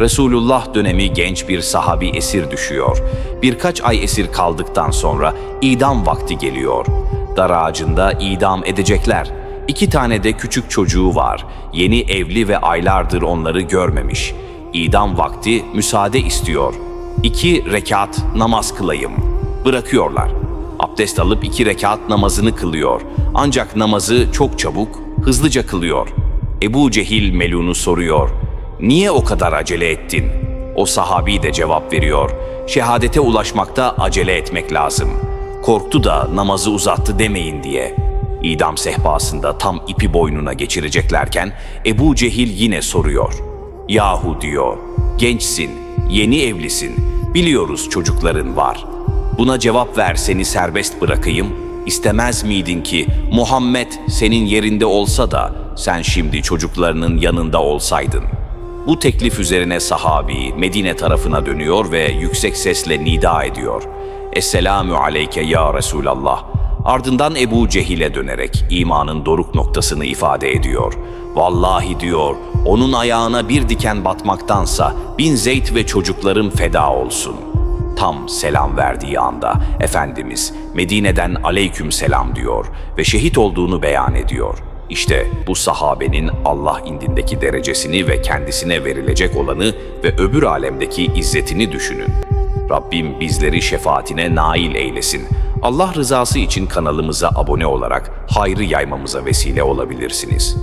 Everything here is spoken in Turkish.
Resulullah dönemi genç bir sahabi esir düşüyor. Birkaç ay esir kaldıktan sonra idam vakti geliyor. Dar ağacında idam edecekler. İki tane de küçük çocuğu var. Yeni evli ve aylardır onları görmemiş. İdam vakti müsaade istiyor. İki rekat namaz kılayım. Bırakıyorlar. Abdest alıp iki rekat namazını kılıyor. Ancak namazı çok çabuk, hızlıca kılıyor. Ebu Cehil Melun'u soruyor. Niye o kadar acele ettin? O sahabi de cevap veriyor. Şehadete ulaşmakta acele etmek lazım. Korktu da namazı uzattı demeyin diye. İdam sehpasında tam ipi boynuna geçireceklerken Ebu Cehil yine soruyor. Yahu diyor, gençsin, yeni evlisin, biliyoruz çocukların var. Buna cevap ver seni serbest bırakayım. İstemez miydin ki Muhammed senin yerinde olsa da sen şimdi çocuklarının yanında olsaydın? Bu teklif üzerine sahabi Medine tarafına dönüyor ve yüksek sesle nida ediyor. Esselamü aleyke ya Resulallah. Ardından Ebu Cehil'e dönerek imanın doruk noktasını ifade ediyor. Vallahi diyor, onun ayağına bir diken batmaktansa bin Zeyd ve çocuklarım feda olsun. Tam selam verdiği anda Efendimiz Medine'den aleyküm selam diyor ve şehit olduğunu beyan ediyor. İşte bu sahabenin Allah indindeki derecesini ve kendisine verilecek olanı ve öbür alemdeki izzetini düşünün. Rabbim bizleri şefaatine nail eylesin. Allah rızası için kanalımıza abone olarak hayrı yaymamıza vesile olabilirsiniz.